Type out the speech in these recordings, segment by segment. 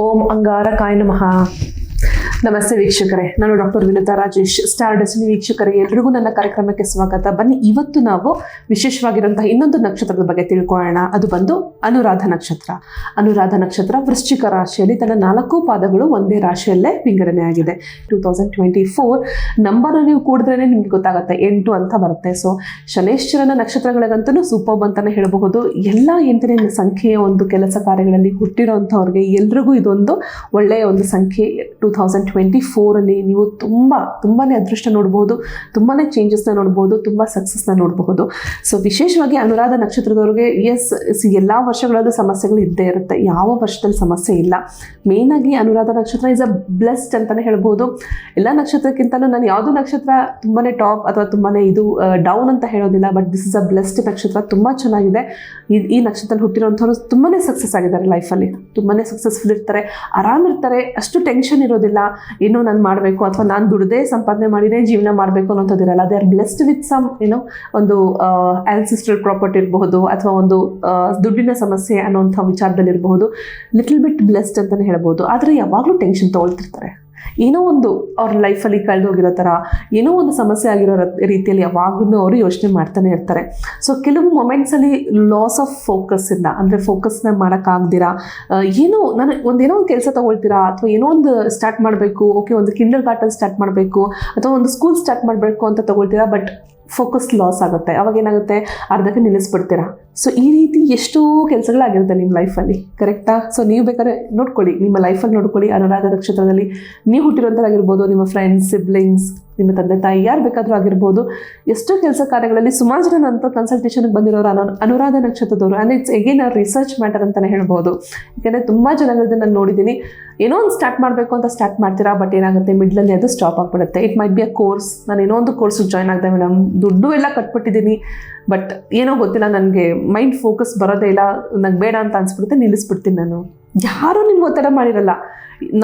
ओम अंगारकाय नमः। ನಮಸ್ತೆ ವೀಕ್ಷಕರೇ. ನಾನು ಡಾಕ್ಟರ್ ವಿನುತಾ ರಾಜೇಶ್. ಸ್ಟಾರ್ ಡಸ್ನಿ ವೀಕ್ಷಕರೇ, ಎಲ್ರಿಗೂ ನನ್ನ ಕಾರ್ಯಕ್ರಮಕ್ಕೆ ಸ್ವಾಗತ. ಬನ್ನಿ, ಇವತ್ತು ನಾವು ವಿಶೇಷವಾಗಿರುವಂತಹ ಇನ್ನೊಂದು ನಕ್ಷತ್ರದ ಬಗ್ಗೆ ತಿಳ್ಕೊಳ್ಳೋಣ. ಅದು ಬಂದು ಅನುರಾಧ ನಕ್ಷತ್ರ. ಅನುರಾಧ ನಕ್ಷತ್ರ ವೃಶ್ಚಿಕ ರಾಶಿಯಲ್ಲಿ ತನ್ನ ನಾಲ್ಕು ಪಾದಗಳು ಒಂದೇ ರಾಶಿಯಲ್ಲೇ ವಿಂಗಡಣೆ ಆಗಿದೆ two thousand twenty four number ನೀವು ಕೂಡಿದ್ರೆ ನಿಮ್ಗೆ ಗೊತ್ತಾಗುತ್ತೆ. ಎಂಟು ಅಂತ ಬರುತ್ತೆ. ಸೊ ಶನೇಶ್ವರನ ನಕ್ಷತ್ರಗಳಿಗಂತೂ ಸೂಪರ್ ಅಂತಾನೆ ಹೇಳಬಹುದು. ಎಲ್ಲ ಎಂಟನೇ ಸಂಖ್ಯೆಯ ಒಂದು ಕೆಲಸ ಕಾರ್ಯಗಳಲ್ಲಿ ಹುಟ್ಟಿರೋಂಥವ್ರಿಗೆ ಎಲ್ರಿಗೂ ಇದೊಂದು ಒಳ್ಳೆಯ ಒಂದು ಸಂಖ್ಯೆ. ಟೂ ತೌಸಂಡ್ ಟ್ವೆಂಟಿ ಫೋರಲ್ಲಿ ನೀವು ತುಂಬ ತುಂಬಾ ಅದೃಷ್ಟ ನೋಡ್ಬೋದು ತುಂಬಾ ಚೇಂಜಸ್ನ ನೋಡ್ಬೋದು, ತುಂಬ ಸಕ್ಸಸ್ನ ನೋಡಬಹುದು. ಸೊ ವಿಶೇಷವಾಗಿ ಅನುರಾಧ ನಕ್ಷತ್ರದವ್ರಿಗೆ ಎಸ್ ಎಲ್ಲ ವರ್ಷಗಳಲ್ಲೂ ಸಮಸ್ಯೆಗಳು ಇದ್ದೇ ಇರುತ್ತೆ. ಯಾವ ವರ್ಷದಲ್ಲಿ ಸಮಸ್ಯೆ ಇಲ್ಲ. ಮೇಯ್ನಾಗಿ ಅನುರಾಧ ನಕ್ಷತ್ರ ಇಸ್ ಅ ಬ್ಲೆಸ್ಡ್ ಅಂತಲೇ ಹೇಳ್ಬೋದು. ಎಲ್ಲ ನಕ್ಷತ್ರಕ್ಕಿಂತಲೂ ನಾನು ಯಾವುದೋ ನಕ್ಷತ್ರ ತುಂಬಾ ಟಾಪ್ ಅಥವಾ ತುಂಬಾ ಇದು ಡೌನ್ ಅಂತ ಹೇಳೋದಿಲ್ಲ but this is a blessed ನಕ್ಷತ್ರ. ತುಂಬ ಚೆನ್ನಾಗಿದೆ. ಈ ನಕ್ಷತ್ರದಲ್ಲಿ ಹುಟ್ಟಿರೋಂಥವ್ರು ತುಂಬಾ ಸಕ್ಸಸ್ ಆಗಿದ್ದಾರೆ ಲೈಫಲ್ಲಿ ತುಂಬಾ ಸಕ್ಸಸ್ಫುಲ್ ಇರ್ತಾರೆ, ಆರಾಮಿರ್ತಾರೆ. ಅಷ್ಟು ಟೆನ್ಷನ್ ಇರೋದಿಲ್ಲ. ಏನೋ ನಾನು ಮಾಡಬೇಕು ಅಥವಾ ನಾನು ದುಡ್ದೇ ಸಂಪಾದನೆ ಮಾಡಿದೇ ಜೀವನ ಮಾಡಬೇಕು ಅನ್ನೋಂಥದ್ದಿರಲ್ಲ. They are blessed with some ಏನೋ ಒಂದು ಆನ್ಸಿಸ್ಟ್ರಲ್ ಪ್ರಾಪರ್ಟಿ ಇರಬಹುದು ಅಥವಾ ಒಂದು ದುಡ್ಡಿನ ಸಮಸ್ಯೆ ಅನ್ನೋಂಥ ವಿಚಾರದಲ್ಲಿರಬಹುದು. ಲಿಟಲ್ ಬಿಟ್ ಬ್ಲೆಸ್ಡ್ ಅಂತಲೇ ಹೇಳ್ಬೋದು ಆದರೆ ಯಾವಾಗಲೂ ಟೆನ್ಷನ್ ತೊಗೊಳ್ತಿರ್ತಾರೆ. ಏನೋ ಒಂದು ಅವ್ರ ಲೈಫಲ್ಲಿ ಕಳೆದೋಗಿರೋ ಥರ ಏನೋ ಒಂದು ಸಮಸ್ಯೆ ಆಗಿರೋ ರೀತಿಯಲ್ಲಿ ಯಾವಾಗಲೂ ಅವರು ಯೋಚನೆ ಮಾಡ್ತಾನೆ ಇರ್ತಾರೆ. ಸೊ ಕೆಲವು ಮೊಮೆಂಟ್ಸಲ್ಲಿ ಲಾಸ್ ಆಫ್ ಫೋಕಸ್ ಇಂದ, ಅಂದರೆ ಫೋಕಸ್ನ ಮಾಡೋಕ್ಕಾಗ್ದಿರಾ ಏನೋ ನಾನು ಒಂದೇನೋ ಒಂದು ಕೆಲಸ ತೊಗೊಳ್ತೀರಾ, ಅಥವಾ ಏನೋ ಒಂದು ಸ್ಟಾರ್ಟ್ ಮಾಡಬೇಕು ಓಕೆ ಒಂದು ಕಿಂಡಲ್ ಗಾರ್ಟನ್ ಸ್ಟಾರ್ಟ್ ಮಾಡಬೇಕು, ಅಥವಾ ಒಂದು ಸ್ಕೂಲ್ ಸ್ಟಾರ್ಟ್ ಮಾಡಬೇಕು ಅಂತ ತೊಗೊಳ್ತೀರಾ ಬಟ್ ಫೋಕಸ್ ಲಾಸ್ ಆಗುತ್ತೆ. ಅವಾಗ ಏನಾಗುತ್ತೆ? ಅರ್ಧಕ್ಕೆ ನಿಲ್ಲಿಸ್ಬಿಡ್ತೀರಾ? ಸೊ ಈ ರೀತಿ ಎಷ್ಟೋ ಕೆಲಸಗಳಾಗಿರುತ್ತೆ ನಿಮ್ಮ ಲೈಫಲ್ಲಿ ಕರೆಕ್ಟಾ ಸೊ ನೀವು ಬೇಕಾದ್ರೆ ನೋಡ್ಕೊಳ್ಳಿ, ನಿಮ್ಮ ಲೈಫಲ್ಲಿ ನೋಡ್ಕೊಳ್ಳಿ, ಅನುರಾಧ ನಕ್ಷತ್ರದಲ್ಲಿ ನೀವು ಹುಟ್ಟಿರೋಂಥದ್ದಾಗಿರ್ಬೋದು ನಿಮ್ಮ ಫ್ರೆಂಡ್ಸ್ ಸಿಬ್ಲಿಂಗ್ಸ್ ನಿಮ್ಮ ತಂದೆ ತಾಯಿ, ಯಾರು ಬೇಕಾದರೂ ಆಗಿರ್ಬೋದು. ಎಷ್ಟೋ ಕೆಲಸ ಕಾರ್ಯಗಳಲ್ಲಿ ಸುಮಾರು ಜನ ನಂತರ ಕನ್ಸಲ್ಟೇಷನ್ಗೆ ಬಂದಿರೋರು ಅನು, ಅನುರಾಧ ನಕ್ಷತ್ರದವರು. ಆ್ಯಂಡ್ ಇಟ್ಸ್ ಎಗೇನ್ ಆ ರಿಸರ್ಚ್ ಮ್ಯಾಟರ್ ಅಂತಲೇ ಹೇಳ್ಬೋದು. ಯಾಕೆಂದರೆ ತುಂಬ ಜನಗಳದ್ದು ನಾನು ನೋಡಿದ್ದೀನಿ. ಏನೋ ಒಂದು ಸ್ಟಾರ್ಟ್ ಮಾಡಬೇಕು ಅಂತ ಸ್ಟಾರ್ಟ್ ಮಾಡ್ತೀರಾ ಬಟ್ ಏನಾಗುತ್ತೆ? ಮಿಡ್ಲಲ್ಲಿ ಅದು ಸ್ಟಾಪ್ ಆಗಿಬಿಡುತ್ತೆ. It might be a course ನಾನು ಏನೋ ಒಂದು ಕೋರ್ಸಿಗೆ ಜಾಯ್ನ್ ಆಗಿದೆ ಮೇಡಮ್ ದುಡ್ಡು ಎಲ್ಲ ಕಟ್ಬಿಟ್ಟಿದ್ದೀನಿ ಬಟ್ ಏನೋ ಗೊತ್ತಿಲ್ಲ, ನನಗೆ ಮೈಂಡ್ ಫೋಕಸ್ ಬರೋದೇ ಇಲ್ಲ ನಂಗೆ ಬೇಡ ಅಂತ ಅನ್ಸ್ಬಿಡುತ್ತೆ ನಿಲ್ಲಿಸ್ಬಿಡ್ತೀನಿ ನಾನು. ಯಾರೂ ನಿಮ್ಗೆ ಒತ್ತಡ ಮಾಡಿರಲ್ಲ.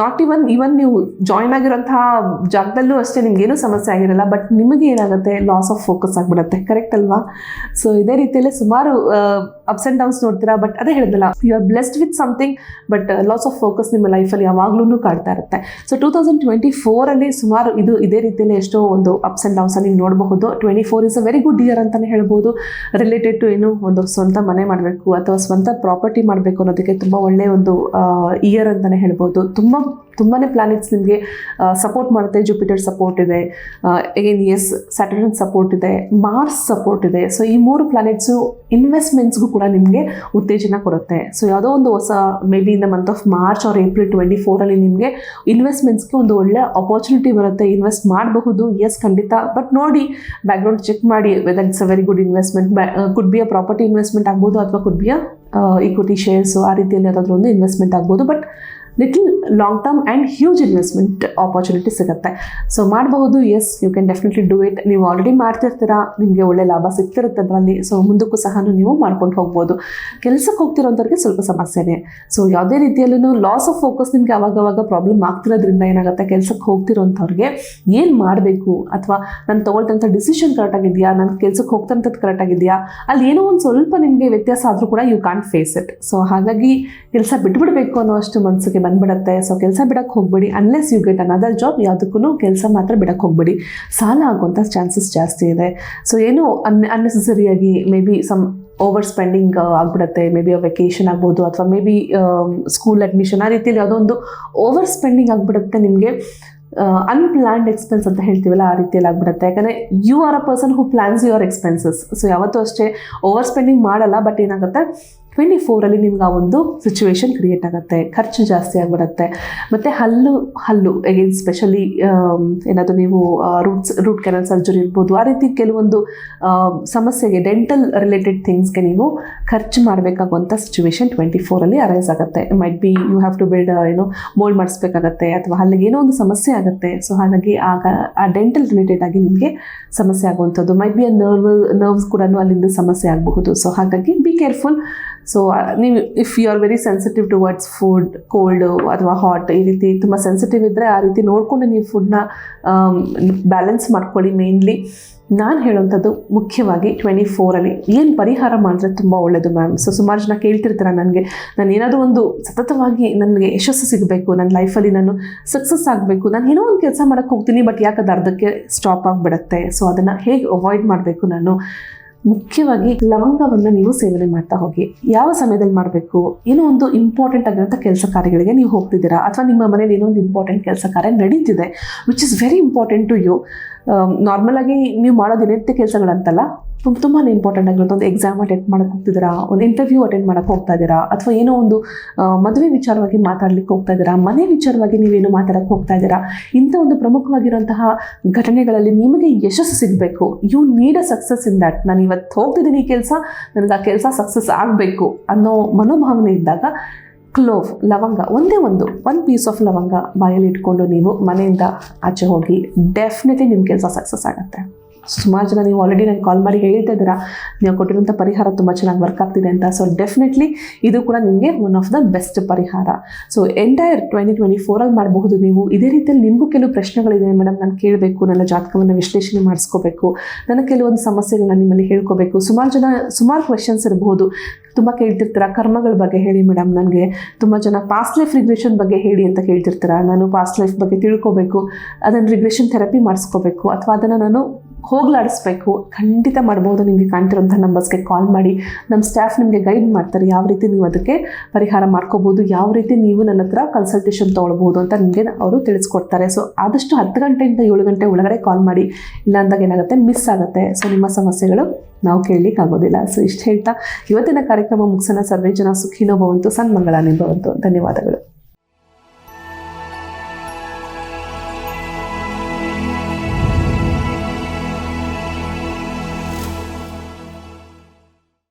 ನಾಟ್ ಇವನ್ ಇವನ್ ನೀವು ಜಾಯ್ನ್ ಆಗಿರೋಂತಹ ಜಾಗದಲ್ಲೂ ಅಷ್ಟೇ ನಿಮ್ಗೇನೂ ಸಮಸ್ಯೆ ಆಗಿರಲ್ಲ ಬಟ್ ನಿಮಗೆ ಏನಾಗುತ್ತೆ? ಲಾಸ್ ಆಫ್ ಫೋಕಸ್ ಆಗಿಬಿಡುತ್ತೆ. ಕರೆಕ್ಟ್ ಅಲ್ವಾ? ಸೊ ಇದೇ ರೀತಿಯಲ್ಲಿ ಸುಮಾರು ಅಪ್ಸ್ ಆ್ಯಂಡ್ ಡೌನ್ಸ್ ನೋಡ್ತೀರಾ? ಬಟ್ ಅದೇ ಹೇಳಿದಲ್ಲ you are blessed with something but loss of focus ನಿಮ್ಮ ಲೈಫಲ್ಲಿ ಯಾವಾಗ್ಲೂ ಕಾಡ್ತಾ ಇರುತ್ತೆ. ಸೊ ಟೂ ತೌಸಂಡ್ ಟ್ವೆಂಟಿ ಫೋರಲ್ಲಿ ಸುಮಾರು ಇದು ಇದೇ ರೀತಿಯಲ್ಲಿ ಎಷ್ಟೋ ಒಂದು ಅಪ್ಸ್ ಆ್ಯಂಡ್ ಡೌನ್ಸ್ ನೀವು ನೋಡಬಹುದು. Twenty four is a very good year ಅಂತಲೇ ಹೇಳ್ಬೋದು. ರಿಲೇಟೆಡ್ ಟು ಏನು ಒಂದು ಸ್ವಂತ ಮನೆ ಮಾಡಬೇಕು, ಅಥವಾ ಸ್ವಂತ ಪ್ರಾಪರ್ಟಿ ಮಾಡಬೇಕು ಅನ್ನೋದಕ್ಕೆ ತುಂಬ ಒಳ್ಳೆಯ ಒಂದು ಇಯರ್ ಅಂತಲೇ ಹೇಳ್ಬೋದು. ತುಂಬ ತುಂಬಾ ಪ್ಲಾನೆಟ್ಸ್ ನಿಮಗೆ ಸಪೋರ್ಟ್ ಮಾಡುತ್ತೆ. ಜುಪಿಟರ್ ಸಪೋರ್ಟ್ ಇದೆ ಎಗೇನ್ ಎಸ್ ಸ್ಯಾಟರ್ನ್ ಸಪೋರ್ಟ್ ಇದೆ ಮಾರ್ಸ್ ಸಪೋರ್ಟ್ ಇದೆ. ಸೊ ಈ ಮೂರು ಪ್ಲಾನೆಟ್ಸು ಇನ್ವೆಸ್ಟ್ಮೆಂಟ್ಸ್ಗೂ ಕೂಡ ನಿಮಗೆ ಉತ್ತೇಜನ ಕೊಡುತ್ತೆ. ಸೊ ಯಾವುದೋ ಒಂದು ಹೊಸ maybe in the month of March or April twenty ಫೋರಲ್ಲಿ ನಿಮಗೆ ಇನ್ವೆಸ್ಟ್ಮೆಂಟ್ಸ್ಗೆ ಒಂದು ಒಳ್ಳೆ ಅಪಾರ್ಚುನಿಟಿ ಬರುತ್ತೆ. ಇನ್ವೆಸ್ಟ್ ಮಾಡಬಹುದು ಎಸ್ ಖಂಡಿತ. ಬಟ್ ನೋಡಿ ಬ್ಯಾಕ್ಗ್ರೌಂಡ್ ಚೆಕ್ ಮಾಡಿ whether it's a very good investment could be a property investment ಆಗ್ಬೋದು, ಅಥವಾ could be a equity shares ಆ ರೀತಿಯಲ್ಲಿ ಯಾವುದಾದ್ರೂ ಒಂದು ಇನ್ವೆಸ್ಟ್ಮೆಂಟ್ ಆಗ್ಬೋದು. But little long term and huge investment opportunity ಸಿಗುತ್ತೆ. ಸೊ ಮಾಡಬಹುದು yes you can definitely do it ನೀವು ಆಲ್ರೆಡಿ ಮಾಡ್ತಿರ್ತೀರಾ, ನಿಮಗೆ ಒಳ್ಳೆ ಲಾಭ ಸಿಗ್ತಿರುತ್ತೆ ಅದರಲ್ಲಿ. ಸೊ ಮುಂದಕ್ಕೂ ಸಹ ನೀವು ಮಾಡ್ಕೊಂಡು ಹೋಗ್ಬೋದು. ಕೆಲಸಕ್ಕೆ ಹೋಗ್ತಿರೋಂಥವ್ರಿಗೆ ಸ್ವಲ್ಪ ಸಮಸ್ಯೆನೇ. ಸೊ ಯಾವುದೇ ರೀತಿಯಲ್ಲೂ ಲಾಸ್ ಆಫ್ ಫೋಕಸ್ ನಿಮಗೆ ಅವಾಗವಾಗ ಪ್ರಾಬ್ಲಮ್ ಆಗ್ತಿರೋದ್ರಿಂದ ಏನಾಗುತ್ತೆ? ಕೆಲಸಕ್ಕೆ ಹೋಗ್ತಿರೋಂಥವ್ರಿಗೆ ಏನು ಮಾಡಬೇಕು? ಅಥವಾ ನಾನು ತೊಗೊಳ್ತಂಥ ಡಿಸಿಷನ್ ಕರೆಕ್ಟಾಗಿದೆಯಾ ನಾನು ಕೆಲಸಕ್ಕೆ ಹೋಗ್ತಂಥದ್ದು ಕರೆಕ್ಟಾಗಿದೆಯಾ ಅಲ್ಲಿ ಏನೋ ಒಂದು ಸ್ವಲ್ಪ ನಿಮಗೆ ವ್ಯತ್ಯಾಸ ಆದರೂ ಕೂಡ you can't face it so ಹಾಗಾಗಿ ಕೆಲಸ ಬಿಟ್ಬಿಡ್ಬೇಕು ಅನ್ನೋ ಅಷ್ಟು ಮನಸ್ಸಿಗೆ ಬಂದ್ಬಿಡುತ್ತೆ. ಸೊ ಕೆಲಸ ಬಿಡಕ್ಕೆ ಹೋಗಬೇಡಿ. Unless you get another job ಯಾವುದಕ್ಕೂ ಕೆಲಸ ಮಾತ್ರ ಬಿಡಕ್ಕೆ ಹೋಗಬೇಡಿ. ಸಾಲ ಆಗುವಂಥ ಚಾನ್ಸಸ್ ಜಾಸ್ತಿ ಇದೆ. ಸೊ ಏನು ಅನ್ ಅನ್ನೆಸೆಸರಿಯಾಗಿ maybe some overspending ಆಗ್ಬಿಡತ್ತೆ. ಮೇ ಬಿ ವೆಕೇಷನ್ ಆಗ್ಬೋದು ಅಥವಾ ಮೇ ಬಿ ಸ್ಕೂಲ್ ಅಡ್ಮಿಷನ್ ಆ ರೀತಿಯಲ್ಲಿ ಯಾವುದೋ ಒಂದು ಓವರ್ ಸ್ಪೆಂಡಿಂಗ್ ಆಗಿಬಿಡುತ್ತೆ ನಿಮಗೆ. ಅನ್ಪ್ಲ್ಯಾನ್ಡ್ ಎಕ್ಸ್ಪೆನ್ಸ್ ಅಂತ ಹೇಳ್ತೀವಲ್ಲ ಆ ರೀತಿಯಲ್ಲಿ ಆಗ್ಬಿಡುತ್ತೆ. ಯಾಕಂದರೆ you are a person who plans your expenses so ಯಾವತ್ತೂ ಅಷ್ಟೇ ಓವರ್ ಸ್ಪೆಂಡಿಂಗ್ ಮಾಡಲ್ಲ ಬಟ್ ಏನಾಗುತ್ತೆ? ಟ್ವೆಂಟಿ ಫೋರಲ್ಲಿ ನಿಮ್ಗೆ ಆ ಒಂದು ಸಿಚುವೇಶನ್ ಕ್ರಿಯೇಟ್ ಆಗುತ್ತೆ. ಖರ್ಚು ಜಾಸ್ತಿ ಆಗಿಬಿಡುತ್ತೆ. ಮತ್ತು ಹಲ್ಲು ಹಲ್ಲು ಎಗೇನ್ ಸ್ಪೆಷಲಿ ಏನಾದರೂ ನೀವು ರೂಟ್ಸ್ ರೂಟ್ ಕೆನಲ್ ಸರ್ಜರಿ ಇರ್ಬೋದು. ಆ ರೀತಿ ಕೆಲವೊಂದು ಸಮಸ್ಯೆಗೆ ಡೆಂಟಲ್ ರಿಲೇಟೆಡ್ ಥಿಂಗ್ಸ್ಗೆ ನೀವು ಖರ್ಚು ಮಾಡಬೇಕಾಗುವಂಥ ಸಿಚುವೇಶನ್ ಟ್ವೆಂಟಿ ಫೋರಲ್ಲಿ ಅರೈಸ್ ಆಗುತ್ತೆ. Might be you have to build ಏನೋ ಮೋಲ್ಡ್ ಮಾಡಿಸ್ಬೇಕಾಗತ್ತೆ ಅಥವಾ ಅಲ್ಲಿಗೆ ಏನೋ ಒಂದು ಸಮಸ್ಯೆ ಆಗುತ್ತೆ. ಸೊ ಹಾಗಾಗಿ ಆಗ ಆ ಡೆಂಟಲ್ ರಿಲೇಟೆಡ್ ಆಗಿ ನಿಮಗೆ ಸಮಸ್ಯೆ ಆಗುವಂಥದ್ದು. Might be a nerve nerves ಕೂಡ ಅಲ್ಲಿಂದ ಸಮಸ್ಯೆ ಆಗಬಹುದು. ಸೊ ಹಾಗಾಗಿ ಬಿ ಕೇರ್ಫುಲ್ ಸೊ ನೀವು if you are very sensitive towards food cold ಅಥವಾ ಹಾಟ್ ಈ ರೀತಿ ತುಂಬ ಸೆನ್ಸಿಟಿವ್ ಇದ್ದರೆ ಆ ರೀತಿ ನೋಡಿಕೊಂಡು ನೀವು ಫುಡ್ನ ಬ್ಯಾಲೆನ್ಸ್ ಮಾಡ್ಕೊಳ್ಳಿ ಮೇನ್ಲಿ ನಾನು ಹೇಳೋವಂಥದ್ದು ಮುಖ್ಯವಾಗಿ ಟ್ವೆಂಟಿ ಫೋರಲ್ಲಿ ಏನು ಪರಿಹಾರ ಮಾಡಿದ್ರೆ ತುಂಬ ಒಳ್ಳೆಯದು ಮ್ಯಾಮ್ ಸೊ ಸುಮಾರು ಜನ ಕೇಳ್ತಿರ್ತಾರೆ ನನಗೆ. ನಾನು ಏನಾದರೂ ಒಂದು ಸತತವಾಗಿ ನನಗೆ ಯಶಸ್ಸು ಸಿಗಬೇಕು ನನ್ನ ಲೈಫಲ್ಲಿ ನಾನು ಸಕ್ಸಸ್ ಆಗಬೇಕು, ನಾನು ಏನೋ ಒಂದು ಕೆಲಸ ಮಾಡೋಕ್ಕೆ ಹೋಗ್ತೀನಿ ಬಟ್ ಯಾಕೆ ಅದು ಅರ್ಧಕ್ಕೆ ಸ್ಟಾಪ್ ಆಗಿಬಿಡುತ್ತೆ? ಸೊ ಅದನ್ನು ಹೇಗೆ ಅವಾಯ್ಡ್ ಮಾಡಬೇಕು ನಾನು? ಮುಖ್ಯವಾಗಿ ಲವಂಗವನ್ನು ನೀವು ಸೇವನೆ ಮಾಡ್ತಾ ಹೋಗಿ. ಯಾವ ಸಮಯದಲ್ಲಿ ಮಾಡಬೇಕು? ಏನೋ ಒಂದು ಇಂಪಾರ್ಟೆಂಟ್ ಆಗಿರೋಂಥ ಕೆಲಸ ಕಾರ್ಯಗಳಿಗೆ ನೀವು ಹೋಗ್ತಿದ್ದೀರಾ? ಅಥವಾ ನಿಮ್ಮ ಮನೇಲಿ ಏನೋ ಒಂದು ಇಂಪಾರ್ಟೆಂಟ್ ಕೆಲಸ ಕಾರ್ಯ ನಡೀತಿದೆ which is very important to you ನಾರ್ಮಲಾಗಿ ನೀವು ಮಾಡೋ ದಿನನಿತ್ಯ ಕೆಲಸಗಳಂತಲ್ಲ ತುಂಬ ತುಂಬಾ ಇಂಪಾರ್ಟೆಂಟ್ ಆಗಿರುತ್ತೆ ಒಂದು ಎಕ್ಸಾಮ್ ಅಟೆಂಡ್ ಮಾಡಕ್ಕೆ ಹೋಗ್ತಿದ್ದೀರಾ? ಒಂದು ಇಂಟರ್ವ್ಯೂ ಅಟೆಂಡ್ ಮಾಡಕ್ಕೆ ಹೋಗ್ತಾ ಇದ್ದೀರಾ? ಅಥವಾ ಏನೋ ಒಂದು ಮದುವೆ ವಿಚಾರವಾಗಿ ಮಾತಾಡ್ಲಿಕ್ಕೆ ಹೋಗ್ತಾ ಇದ್ದೀರಾ? ಮನೆ ವಿಚಾರವಾಗಿ ನೀವೇನು ಮಾತಾಡಕ್ಕೆ ಹೋಗ್ತಾ ಇದ್ದೀರಾ? ಇಂಥ ಒಂದು ಪ್ರಮುಖವಾಗಿರುವಂತಹ ಘಟನೆಗಳಲ್ಲಿ ನಿಮಗೆ ಯಶಸ್ಸು ಸಿಗಬೇಕು. You need a success in that ನಾನು ಇವತ್ತು ಹೋಗ್ತಿದ್ದೀನಿ ಈ ಕೆಲಸ, ನನಗೆ ಆ ಕೆಲಸ ಸಕ್ಸಸ್ ಆಗಬೇಕು ಅನ್ನೋ ಮನೋಭಾವನೆ ಇದ್ದಾಗ ಕ್ಲೋವ್ ಲವಂಗ, ಒಂದೇ ಒಂದು ಒಂದು ಪೀಸ್ ಆಫ್ ಲವಂಗ ಬಾಯಲ್ಲಿ ಇಟ್ಕೊಂಡು ನೀವು ಮನೆಯಿಂದ ಆಚೆ ಹೋಗಿ ಡೆಫಿನೆಟ್ಲಿ ನಿಮ್ಮ ಕೆಲಸ ಸಕ್ಸಸ್ ಆಗುತ್ತೆ. ಸುಮಾರು ಜನ ನೀವು ಆಲ್ರೆಡಿ ನನಗೆ ಕಾಲ್ ಮಾಡಿ ಹೇಳ್ತಾ ಇದ್ದೀರಾ. ನೀವು ಕೊಟ್ಟಿರೋಂಥ ಪರಿಹಾರ ತುಂಬ ಚೆನ್ನಾಗಿ ವರ್ಕ್ ಆಗ್ತಿದೆ ಅಂತ. ಸೊ ಡೆಫಿನೆಟ್ಲಿ ಇದು ಕೂಡ ನಿಮಗೆ ಒನ್ ಆಫ್ ದ ಬೆಸ್ಟ್ ಪರಿಹಾರ. ಸೊ ಎಂಟೈರ್ ಟ್ವೆಂಟಿ ಟ್ವೆಂಟಿ ಫೋರಲ್ಲಿ ಮಾಡಬಹುದು ನೀವು. ಇದೇ ರೀತಿಯಲ್ಲಿ ನಿಮಗೂ ಕೆಲವು ಪ್ರಶ್ನೆಗಳಿದೆ ಮೇಡಮ್ ನಾನು ಕೇಳಬೇಕು, ನನ್ನ ಜಾತಕವನ್ನು ವಿಶ್ಲೇಷಣೆ ಮಾಡಿಸ್ಕೋಬೇಕು, ನನ್ನ ಕೆಲವೊಂದು ಸಮಸ್ಯೆಗಳನ್ನ ನಿಮ್ಮಲ್ಲಿ ಹೇಳ್ಕೋಬೇಕು. ಸುಮಾರು ಜನ, ಸುಮಾರು ಕ್ವೆಶನ್ಸ್ ಇರಬಹುದು. ತುಂಬ ಕೇಳ್ತಿರ್ತೀರ? ಕರ್ಮಗಳ ಬಗ್ಗೆ ಹೇಳಿ ಮೇಡಮ್ ನನಗೆ. ತುಂಬ ಜನ ಪಾಸ್ಟ್ ಲೈಫ್ ರಿಗ್ರೆಷನ್ ಬಗ್ಗೆ ಹೇಳಿ ಅಂತ ಕೇಳ್ತಿರ್ತೀರ? ನಾನು ಪಾಸ್ಟ್ ಲೈಫ್ ಬಗ್ಗೆ ತಿಳ್ಕೊಬೇಕು. ಅದನ್ನು ರಿಗ್ರೆಷನ್ ಥೆರಪಿ ಮಾಡಿಸ್ಕೋಬೇಕು. ಅಥವಾ ಅದನ್ನು ನಾನು ಹೋಗ್ಲಾಡಿಸ್ಬೇಕು. ಖಂಡಿತ ಮಾಡ್ಬೋದು, ನಿಮಗೆ ಕಾಣ್ತಿರೋಂಥ ನಂಬರ್ಸ್ಗೆ ಕಾಲ್ ಮಾಡಿ. ನಮ್ಮ ಸ್ಟಾಫ್ ನಿಮಗೆ ಗೈಡ್ ಮಾಡ್ತಾರೆ, ಯಾವ ರೀತಿ ನೀವು ಅದಕ್ಕೆ ಪರಿಹಾರ ಮಾಡ್ಕೋಬೋದು, ಯಾವ ರೀತಿ ನೀವು ನನ್ನ ಹತ್ರ ಕನ್ಸಲ್ಟೇಷನ್ ತೊಗೊಳ್ಬೋದು ಅಂತ ನಿಮಗೆ ಅವರು ತಿಳಿಸ್ಕೊಡ್ತಾರೆ. ಸೊ ಆದಷ್ಟು ಹತ್ತು ಗಂಟೆಯಿಂದ ಏಳು ಗಂಟೆ ಒಳಗಡೆ ಕಾಲ್ ಮಾಡಿ. ಇಲ್ಲ ಅಂದಾಗ ಏನಾಗುತ್ತೆ? ಮಿಸ್ ಆಗುತ್ತೆ. ಸೊ ನಿಮ್ಮ ಸಮಸ್ಯೆಗಳು ನಾವು ಕೇಳಲಿಕ್ಕೆ ಆಗೋದಿಲ್ಲ ಸೊ ಇಷ್ಟು ಹೇಳ್ತಾ, ಇವತ್ತಿನ ಕಾರ್ಯಕ್ರಮ ಮುಗಿಸೋಣ. ಸರ್ವೇ ಜನ ಸುಖಿನೋ ಭವಂತು ಸನ್ಮಂಗಳ ನಿಭವಂತು ಧನ್ಯವಾದಗಳು.